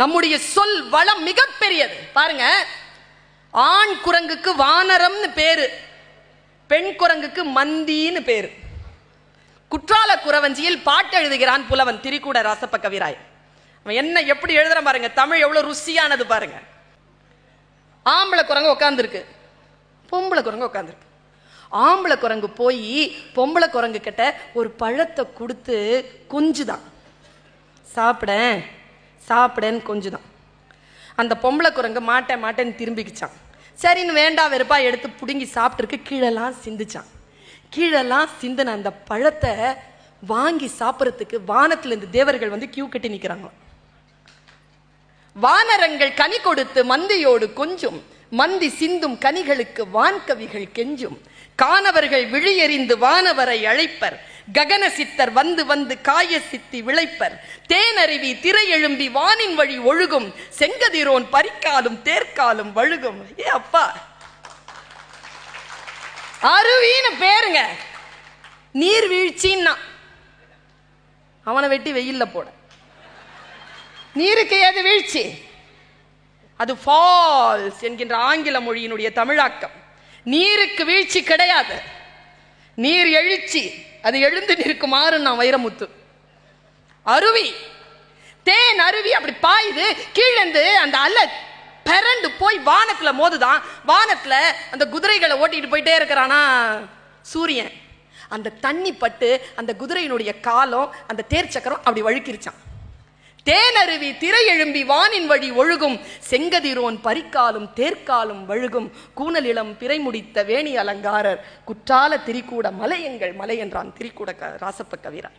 நம்முடைய சொல் வளம் மிகப்பெரியது. பாருங்க. ஆண் குரங்குக்கு வானரம்னு பேரு. பெண் குரங்குக்கு மந்தின்னு பேரு. குற்றால குறவஞ்சியில் பாட்டு எழுதுகிறான் புலவன் திரிகூட ராசப்ப கவிராய். அவன் என்ன எப்படி எழுதுற பாருங்க. தமிழ் எவ்வளவு ருசியானது பாருங்க. ஆம்பளை குரங்கு உட்காந்துருக்கு பொம்பளை குரங்கு உட்காந்துருக்கு ஆம்பளை குரங்கு போய் பொம்பளை குரங்கு கிட்ட ஒரு பழத்தை கொடுத்து கொஞ்சுதான். சாப்பிட. சாப்பிடேன்னு கொஞ்சுதான். அந்த பொம்பளை குரங்கு மாட்டேன் மாட்டேன்னு திரும்பிக்கிச்சான். சரின்னு வேண்டா வெறுப்பா எடுத்து பிடுங்கி சாப்பிட்டுருக்கு. கீழெல்லாம் சிந்துச்சான். கீழெல்லாம் சிந்தின அந்த பழத்தை வாங்கி சாப்பிட்றதுக்கு வானத்துலேருந்து தேவர்கள் வந்து கியூ கட்டி நிற்கிறாங்களாம் வானரங்கள் கனி கொடுத்து மந்தியோடு கொஞ்சும். மந்தி சிந்தும் கனிகளுக்கு வான்கவிகள் கெஞ்சும். காணவர்கள் விழியெறிந்து வானவரை அழைப்பர். ககன சித்தர் வந்து வந்து காய சித்தி விளைப்பர். தேனருவி திரை எழும்பி வானின் வழி ஒழுகும். செங்கதிரோன் பறிக்காலும் தேர்க்காலும் வழுகும். ஏ அப்பா. அருவின்னு பேருங்க. நீர்வீழ்ச்சின்னா. அவனை வெட்டி வெயில்ல போட. நீருக்கு ஏது வீழ்ச்சி? அது ஃபால்ஸ் என்கின்ற ஆங்கில மொழியினுடைய தமிழாக்கம். நீருக்கு வீழ்ச்சி கிடையாது. நீர் எழுச்சி அது எழுந்து நிற்குமாறு நான் வைரமுத்து. அருவி தேன் அருவி அப்படி பாயுது கீழேந்து அந்த அலை பிறண்டு போய் வானத்துல மோதுதான். வானத்துல அந்த குதிரைகளை ஓட்டிட்டு போயிட்டே இருக்கிறானா சூரியன். அந்த தண்ணி பட்டு அந்த குதிரையினுடைய காலம் அந்த தேர் சக்கரம் அப்படி வழுக்கிருச்சான் தேனருவி திரை எழும்பி வானின் வழி ஒழுகும் செங்கதிரோன் பரிக்காலும் தேர்க்காலும் வழுகும் கூனலிளம் பிறை முடித்த வேணி அலங்காரர் குற்றால திரிகூட மலை எங்கள் மலை என்றான் திரிகூட க- ராசப்ப கவிராய்